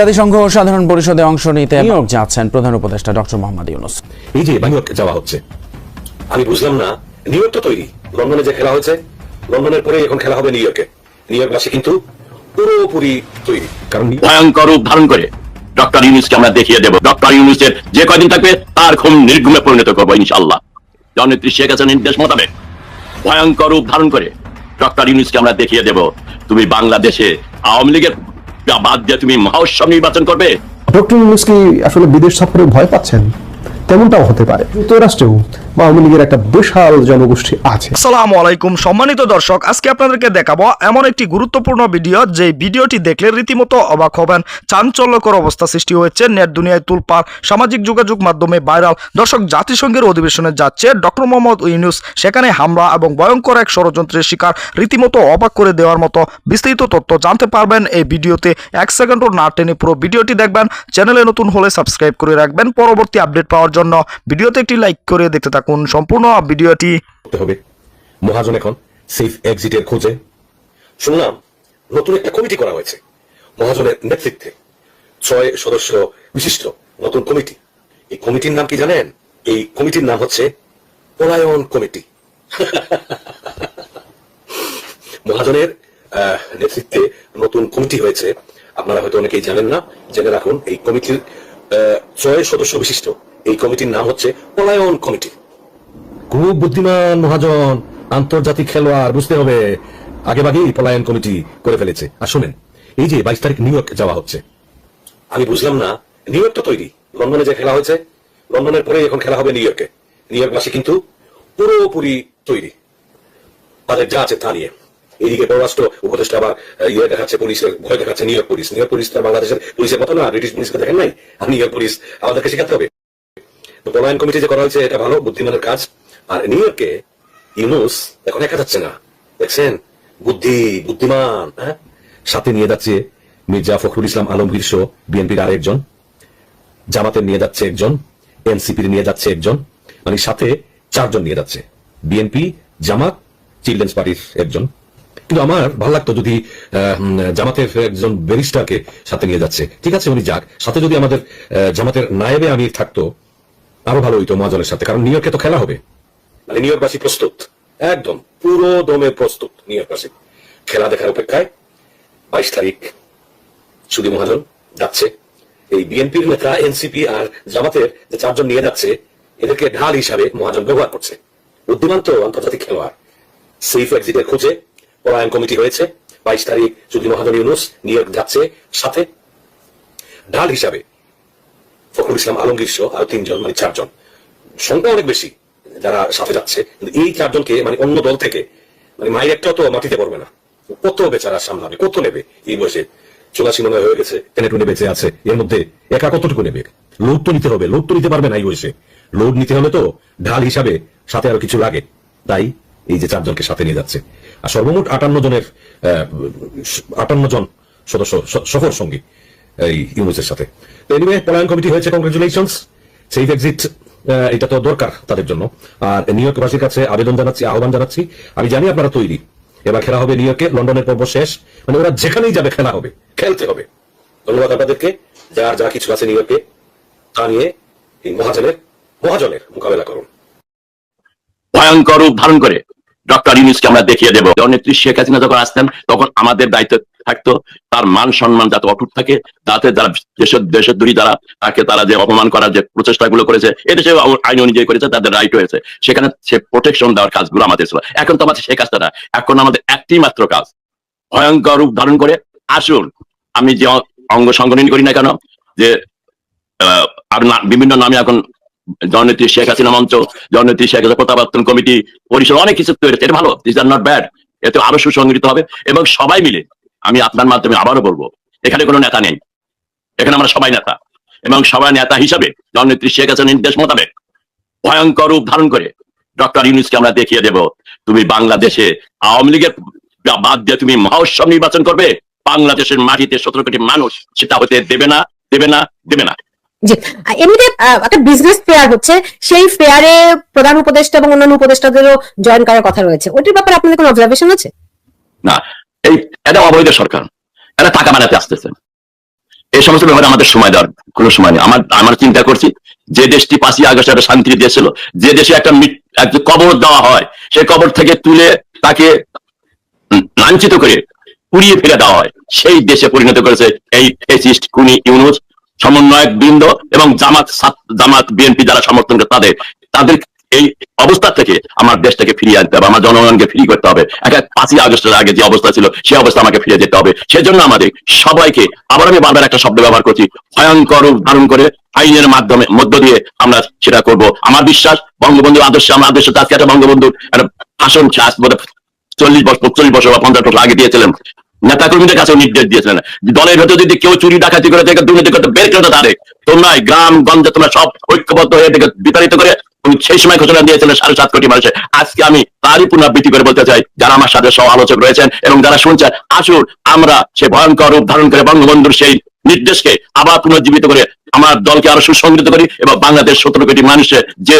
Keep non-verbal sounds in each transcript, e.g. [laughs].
জাতিসংঘ সাধারণ পরিষদে অংশ নিতে নিউ ইয়র্ক যাচ্ছেন প্রধান উপদেষ্টা ডক্টর মোহাম্মদ ইউনুস। এই যে নিউ ইয়র্ক যাওয়া হচ্ছে আমি বুঝলাম না নিউ ইয়র্ক তো তৈরি। লন্ডনে যে খেলা হয়েছে লন্ডনের পরে এখন খেলা হবে নিউ ইয়র্কে নিউ ইয়র্কবাসী কিন্তু পুরোপুরি তৈরি। কারণ ভয়ঙ্কর রূপ ধারণ করে ডক্টর ইউনুসকে আমরা দেখিয়ে দেব। ডক্টর ইউনুসের যে কয়দিন থাকবে তার ঘুম নির্ঘুমে পরিণত করব ইনশাল্লাহ জননেত্রী শেখ হাসিনার নির্দেশ মোতাবেক। ভয়ঙ্কর রূপ ধারণ করে ডক্টর ইউনুসকে আমরা দেখিয়ে দেব। তুমি বাংলাদেশে আওয়ামী লীগের বাদ দিয়ে তুমি মহোৎসব নির্বাচন করবে। ডক্টর ইউনুস কি আসলে বিদেশ সফরে ভয় পাচ্ছেন? তেমনটাও হতে পারে। যুক্তরাষ্ট্রেও আওয়ামী লীগের একটা বিশাল জনগোষ্ঠী আছে। আসসালামু আলাইকুম, সম্মানিত দর্শক, আজকে আপনাদেরকে দেখাবো এমন একটি গুরুত্বপূর্ণ ভিডিও যে ভিডিওটি দেখলে রীতিমতো অবাক হবেন। চাঞ্চল্যকর অবস্থা সৃষ্টি হয়েছে, নেট দুনিয়ায় তুলপার, সামাজিক যোগাযোগ মাধ্যমে ভাইরাল। দর্শক, জাতিসংঘের অধিবেশনে যাচ্ছে ডক্টর মোহাম্মদ ইউনুস। সেখানে হামলা এবং ভয়ঙ্কর এক ষড়যন্ত্রের শিকার রীতিমতো অবাক করে দেওয়ার মতো বিস্তারিত তথ্য জানতে পারবেন এই ভিডিওতে। এক সেকেন্ডও না টেনে পুরো ভিডিওটি দেখবেন। চ্যানেলে নতুন হলে সাবস্ক্রাইব করে রাখবেন। পরবর্তী আপডেট পাওয়ার জন্য ভিডিওতে একটি লাইক করে দেখতে থাকুন। সম্পূর্ণ ভিডিওটি হবে। মহাজন এখন সেফ এক্সিটের খোঁজে। শুনলাম, নতুন একটা কমিটি করা হয়েছে। মহাজনের নেতৃত্বে ছয় সদস্য বিশিষ্ট নতুন কমিটি। এই কমিটির নাম কি জানেন? এই কমিটির নাম হচ্ছে পলায়ন কমিটি। [laughs] মহাজনের নেতৃত্বে নতুন কমিটি হয়েছে। আপনারা হয়তো অনেকেই জানেন না। জেনে রাখুন, এই কমিটির ছয় সদস্য বিশিষ্ট এই কমিটির নাম হচ্ছে পলায়ন কমিটি। খুব বুদ্ধিমান মহাজন আন্তর্জাতিক খেলোয়াড় বুঝতে হবে। আগে ভাগেই পলায়ন কমিটি করে ফেলেছে। আর শোনেন এই যে বাইশ তারিখ নিউ ইয়র্ক যাওয়া হচ্ছে। আমি বুঝলাম না নিউ ইয়র্ক তো তৈরি। লন্ডনে যে খেলা হয়েছে লন্ডনের পরে এখন খেলা হবে নিউ ইয়র্কে। নিউ ইয়র্কবাসী কিন্তু পুরোপুরি তৈরি। তাদের যা আছে তা নিয়ে। এদিকে পররাষ্ট্র উপদেষ্টা আবার ইয়ে দেখাচ্ছে পুলিশের ভয় দেখাচ্ছে New York police. New York police তো বাংলাদেশের পুলিশের মতো না ব্রিটিশ পুলিশকে দেখেন নাই? আর নিউ ইয়র্ক পুলিশ আমাদেরকে শেখাতে হবে। পলায়ন কমিটি যে করা হয়েছে, এটা ভালো, বুদ্ধিমানের কাজ। আর নিউ ইয়র্কে ইউনুস এখন একা যাচ্ছে না। দেখছেন? বুদ্ধি, বুদ্ধিমান হ্যাঁ? সাথে নিয়ে যাচ্ছে মির্জা ফখরুল ইসলাম আলমগীর শো বিএনপির আরেকজন। জামাতের নিয়ে যাচ্ছে একজন। এনসিপির নিয়ে যাচ্ছে একজন। মানে সাথে চারজন নিয়ে যাচ্ছে। বিএনপি, জামাত, চিলড্রেন্স পার্টির একজন। কিন্তু আমার ভালো লাগতো যদি জামাতের একজন ব্যারিস্টারকে সাথে নিয়ে যাচ্ছে। ঠিক আছে, উনি যাক। সাথে যদি আমাদের জামাতের নায়েবে আমির থাকতো আরও ভালো হইতো মহাজনের সাথে, কারণ নিউ তো খেলা হবে। মানে নিউ ইয়র্কবাসী প্রস্তুত, একদম, পুরো দমে প্রস্তুত নিউ ইয়র্কবাসী। খেলা দেখার অপেক্ষায় বাইশ তারিখ সুদী মহাজন যাচ্ছে। এই বিএনপির নেতা, এনসিপি আর জামাতের যে চারজন নিয়ে যাচ্ছে, এদেরকে ঢাল হিসাবে মহাজন ব্যবহার করছে। বুদ্ধিমান তো আন্তর্জাতিক খেলোয়াড়। সেফ এক্সিটের খোঁজে পলায়ন কমিটি হয়েছে। বাইশ তারিখ সুদী মহাজন ইউনুস ইয়র্ক যাচ্ছে সাথে। ঢাল হিসাবে ফখরুল ইসলাম আলমগীর সহ আরও তিনজন মানে চারজন। সংখ্যা অনেক বেশি যারা সাথে যাচ্ছে, কিন্তু এই চারজনকে মানে অন্য দল থেকে মানে মায়ের একটাও তো মাটিতে পড়বে না। কত বেচারা সামলাবে, কত নেবে এই বয়সে? চুলাশি মনে হয়ে গেছে, টেনে টুনে বেঁচে আছে। এর মধ্যে একা কতটুকু নেবে? লোড তো নিতে হবে, লোড তো নিতে পারবে না এই বয়সে। লোড নিতে হলে তো ঢাল হিসাবে সাথে আরও কিছু লাগে। তাই এই যে চারজনকে সাথে নিয়ে যাচ্ছে। আর সর্বমোট আটান্ন জনের আটান্ন জন সদস্য সফর সঙ্গী এই ইউনুসের সাথে। এনিওয়ে পলায়ন কমিটি হয়েছে কংগ্রেচুলেশনস সেফ এক্সিট এটা তো দরকার তাদের জন্য। আর নিউ ইয়র্কবাসীর কাছে আবেদন জানাচ্ছি, আহ্বান জানাচ্ছি। আমি জানি আপনারা তৈরি। এবার খেলা হবে নিউ ইয়র্কে লন্ডনের পর্ব শেষ। মানে ওরা যেখানেই যাবে, খেলা হবে, খেলতে হবে। ধন্যবাদ আপনাদেরকে। যার যা কিছু আছে নিউ ইয়র্কে তা নিয়ে এই মহাজনের মহাজনের মোকাবেলা করুন। ভয়ঙ্কর রূপ ধারণ করে ডক্টর ইউনুসকে আমরা দেখিয়ে দেবো। জননেত্রী শেখ হাসিনা যখন আসতেন, তখন আমাদের দায়িত্ব থাকতো, তার মান সম্মান যাতে অটুট থাকে যাতে যারা দেশের দেশের দূরী যারা, তাকে তারা যে অপমান করার যে প্রচেষ্টা গুলো করেছে এদেশে আইন অনুযায়ী করেছে, তাদের রাইট হয়েছে। সেখানে সে প্রোটেকশন দেওয়ার কাজগুলো আমাদের ছিল। এখন তো আমাদের কাজটা না এখন আমাদের একটি মাত্র কাজ। ভয়ঙ্কর রূপ ধারণ করে, আসুন, আমি যে অঙ্গ সংগঠন করি না কেন, যে আর বিভিন্ন নামে এখন জননেত্রী শেখ হাসিনা মঞ্চ, জননেত্রী শেখ হাসিনা প্রত্যাবর্তন কমিটি পরিষদ অনেক কিছু তৈরি এটা ভালো দিস আর নট ব্যাড এতে আরও সুসংগঠিত হবে এবং সবাই মিলে, আমি আপনার মাধ্যমে আবারও বলব, এখানে কোনো নেতা নেই। এখানে আমরা সবাই নেতা। এবং সবাই নেতা হিসাবে জননেত্রী শেখ হাসিনার নির্দেশ মোতাবেক, ভয়ঙ্কর রূপ ধারণ করে ডক্টর ইউনুসকে আমরা দেখিয়ে দেব, তুমি বাংলাদেশে আওয়ামী লীগের বাদ দিয়ে তুমি মহোৎসব নির্বাচন করবে, বাংলাদেশের মাটিতে সতেরো কোটি মানুষ সেটা হতে দেবে না দেবে না দেবে না। এমনিতে একটা বিজনেস ফেয়ার হচ্ছে, সেই ফেয়ারে প্রধান উপদেষ্টা এবং অন্যান্য উপদেষ্টাদেরও জয়েন করার কথা রয়েছে। ওইটির ব্যাপারে আপনাদের কোনো অবজারভেশন আছে? না। এই, এটা অবৈধ সরকার। এরা টাকা বানাতে আসতেছে। এই সমস্ত ব্যাপারে আমাদের সময় দেওয়ার কোনো সময় নেই। আমার আমার চিন্তা করছি, যে দেশটি পাঁচই আগস্ট একটা শান্তির দেশ ছিল যে দেশে একটা কবর দেওয়া হয়, সেই কবর থেকে তুলে তাকে লাঞ্ছিত করে পুড়িয়ে ফেলে দেওয়া হয়। সেই দেশে পরিণত করেছে এই ফেসিস্ট খুনি ইউনুস। সমন্বয়ক বৃন্দ এবং জামাত জামাত বিএনপি যারা সমর্থন করে তাদের তাদের এই অবস্থা থেকে আমার দেশটাকে ফিরিয়ে আনতে হবে আমার জনগণকে ফ্রি করতে হবে। একটা পাঁচই আগস্টের আগে যে অবস্থা ছিল সেই অবস্থা আমাকে ফিরিয়ে যেতে হবে। সেজন্য আমাদের সবাইকে আবার আমি বারবার একটা শব্দ ব্যবহার করছি ভয়ঙ্কর ধারণ করে আইনের মাধ্যমে মধ্য দিয়ে আমরা সেটা করব। আমার বিশ্বাস বঙ্গবন্ধুর আদর্শে আমার আদর্শ আজকে একটা বঙ্গবন্ধুর একটা ছিল, চল্লিশ বছর পঁয়তাল্লিশ বছর বা পঞ্চাশ বছর আগে দিয়েছিলেন। নেতা কর্মীদের কাছেও নির্দেশ দিয়েছিলেন। দলের ভেতর যদি কেউ চুরি, ডাকাতি করে থেকে দুর্নীতি করতে বের করে তারে তোমরা গ্রাম, গঞ্জে তোমরা সব ঐক্যবদ্ধ হয়ে থেকে বিতাড়িত করে সেই সময় ঘোষণা দিয়েছিলেন সাড়ে সাত কোটি মানুষের। আজকে আমি তারই পুনরাবৃত্তি করে বলতে চাই, যারা আমার সাথে সহ আলোচক রয়েছেন এবং যারা শুনছেন, আসুন আমরা সে ভয়ঙ্কর রূপ ধারণ করে বঙ্গবন্ধুর সেই নির্দেশকে আবার পুনর্জীবিত করে, আমার দলকে আরও সুসংগঠিত করি এবং বাংলাদেশ সতেরো কোটি মানুষের যে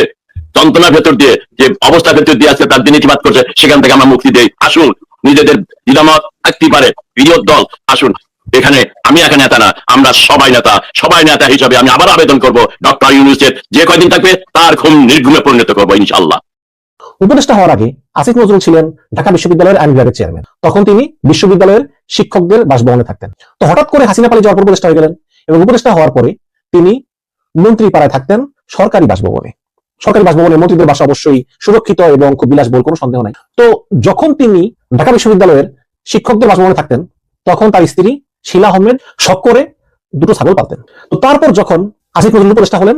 যন্ত্রণার ভেতর দিয়ে, যে অবস্থার ভেতর দিয়ে আজকে তার দিনীতিবাদ করছে, সেখান থেকে আমরা মুক্তি দেই। আসুন, নিজেদের দ্বিধামত থাকতে পারে, বিরোধ দল, আসুন। এখানে আমি একা নেতা না, আমরা সবাই নেতা সবাই নেতা হিসাবে আমি আবার আবেদন করব, ডক্টর ইউনুসের যে কয়দিন থাকবে, তার ঘুম নির্ঘুমে পরিণত করব ইনশাল্লাহ উপদেষ্টা হওয়ার আগে আসিফ নজরুল ছিলেন ঢাকা বিশ্ববিদ্যালয়ের আইন বিভাগের চেয়ারম্যান। তখন তিনি বিশ্ববিদ্যালয়ের শিক্ষকদের বাসভবনে থাকতেন। তো হঠাৎ করে হাসিনা পালিয়ে যাওয়ার উপদেষ্টা হয়ে গেলেন এবং উপদেষ্টা হওয়ার পরে তিনি মন্ত্রী পাড়ায় থাকতেন সরকারি বাসভবনে। সরকারি বাসভবনে মন্ত্রীদের বাসা অবশ্যই সুরক্ষিত এবং খুব বিলাসবহুল, কোনো সন্দেহ নাই। তো যখন তিনি ঢাকা বিশ্ববিদ্যালয়ের শিক্ষকদের বাসভবনে থাকতেন, তখন তার স্ত্রী শিলা আহমেদ শখ করে দুটো ছাগল পালতেন। তো তারপর যখন আসিফ নজরুল উপদেষ্টা হলেন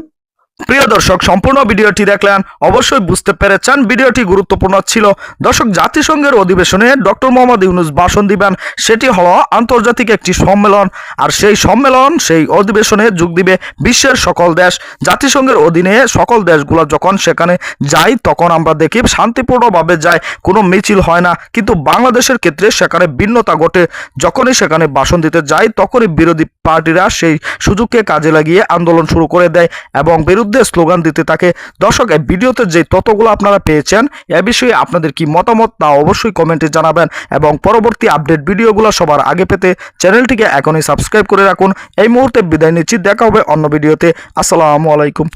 প্রিয় দর্শক, সম্পূর্ণ ভিডিওটি দেখলেন, অবশ্যই বুঝতে পেরেছেন, ভিডিওটি গুরুত্বপূর্ণ ছিল। দর্শক, জাতিসংঘের অধিবেশনে ডক্টর মোহাম্মদ ইউনুস ভাষণ দিবেন, সেটি হলো আন্তর্জাতিক একটি সম্মেলন, আর সেই সম্মেলন, সেই অধিবেশনে যোগ দিবে বিশ্বের সকল দেশ। জাতিসংঘের অধীনে সকল দেশগুলো যখন সেখানে যাই তখন আমরা দেখি শান্তিপূর্ণভাবে যায়, কোনো মিছিল হয় না। কিন্তু বাংলাদেশের ক্ষেত্রে সেখানে ভিন্নতা ঘটে। যখনই সেখানে ভাষণ দিতে যায়, তখনই বিরোধী পার্টিরা সেই সুযোগকে কাজে লাগিয়ে আন্দোলন শুরু করে দেয় এবং বিরুদ্ধে স্লোগান দিতে থাকে দর্শক, এই ভিডিওতে যে তথ্যগুলো আপনারা পেয়েছেন, এ বিষয়ে আপনাদের কি মতামত তা অবশ্যই কমেন্টে জানাবেন এবং পরবর্তী আপডেট ভিডিওগুলো সবার আগে পেতে চ্যানেলটিকে এখনই সাবস্ক্রাইব করে রাখুন। এই মুহূর্তে বিদায় নিচ্ছি, দেখা হবে অন্য ভিডিওতে। আসসালামু আলাইকুম।